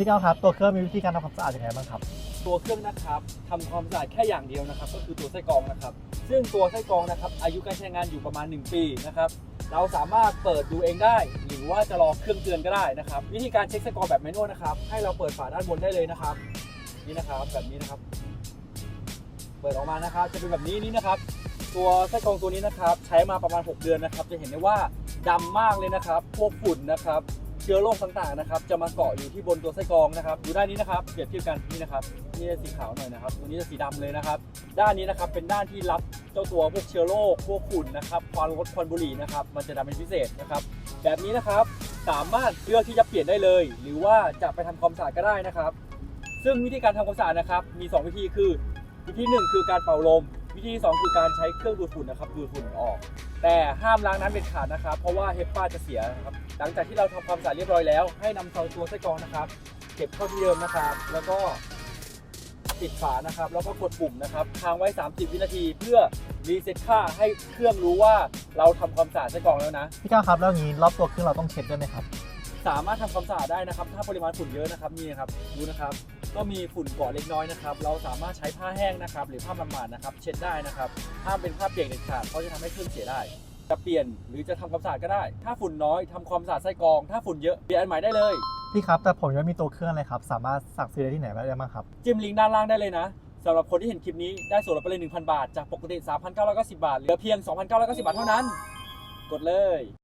พี่ก้าวครับตัวเครื่องมีวิธีการทำความสะอาดยังไงบ้างครับ ตัวเครื่องนะครับทำความสะอาดแค่อย่างเดียวนะครับ ก็คือตัวไส้กรองนะครับ ซึ่งตัวไส้กรองนะครับ อายุการใช้งานอยู่ประมาณ 1 ปีนะครับ เราสามารถเปิดดูเองได้ หรือว่าจะรอเครื่องเตือนก็ได้นะครับ วิธีการเช็คไส้กรองแบบแมนนวลนะครับ ให้เราเปิดฝาด้านบนได้เลยนะครับ นี่นะครับแบบนี้นะครับ เปิดออกมานะครับ จะเป็นแบบนี้นี่นะครับ ตัวไส้กรองตัวนี้นะครับ ใช้มาประมาณ 6 เดือนนะครับ จะเห็นได้ว่าดำมากเลยนะครับ พวกฝุ่นนะครับ เชื้อโรคต่างๆนะครับ จะมาเกาะอยู่ที่บนตัวไส้กรองนะครับ ดูด้านนี้นะครับเปรียบเทียบกันนี่นะครับนี่จะสีขาวหน่อยนะครับตัวนี้จะสีดำเลยนะครับ ด้านนี้นะครับเป็นด้านที่รับเจ้าตัวพวกเชื้อโรคพวกฝุ่นนะครับควันรถควันบุหรี่นะครับ มันจะดำเป็นพิเศษนะครับ แบบนี้นะครับสามารถเลือกที่จะเปลี่ยนได้เลย หรือว่าจะไปทำความสะอาดก็ได้นะครับ ซึ่งวิธีการทำความสะอาดนะครับ มี 2 วิธีคือ วิธีหนึ่งคือการเป่าลม วิธีที่สองคือการใช้เครื่องดูดฝุ่นนะครับดูดฝุ่นออก แต่ห้ามล้างน้ำเด็ดขาดนะครับ เพราะว่าเฮปปาจะเสียนะครับ หลังจากที่เราทำความสะอาดเรียบร้อยแล้ว ให้นำเตาตัวไส้กรองนะครับ เก็บเข้าที่เดิมนะครับ แล้วก็ปิดฝานะครับ แล้วก็กดปุ่มนะครับค้างไว้ 30 วินาทีเพื่อรีเซ็ตค่าให้เครื่องรู้ว่าเราทำความสะอาดไส้กรองแล้วนะ พี่ก้าวครับแล้วอย่างนี้รอบตัวเครื่องเราต้องเช็ดด้วยไหมครับ สามารถทำความสะอาดได้นะครับ ถ้าปริมาณฝุ่นเยอะนะครับนี่นะครับดูนะครับ ก็มีฝุ่นเกาะเล็กน้อยนะครับ เราสามารถใช้ผ้าแห้งนะครับ หรือผ้ามันหมาดนะครับ เช็ดได้นะครับห้ามเป็นผ้าเปียกเด็ดขาดเพราะจะทำให้เครื่องเสียได้ จะเปลี่ยนหรือจะทำความสะอาดก็ได้ ถ้าฝุ่นน้อยทำความสะอาดไส้กรอง ถ้าฝุ่นเยอะเปลี่ยนอันใหม่ได้เลย พี่ครับ แต่ผมยังไม่มีตัวเครื่องเลยครับ สามารถสั่งซื้อได้ที่ไหนได้บ้างครับ จิ้มลิงก์ด้านล่างได้เลยนะสำหรับคนที่เห็นคลิปนี้ได้ส่วนลดไปเลย 1,000 บาท จากปกติ 3,990 บาท เหลือเพียง 2,990 บาทเท่านั้น กดเลย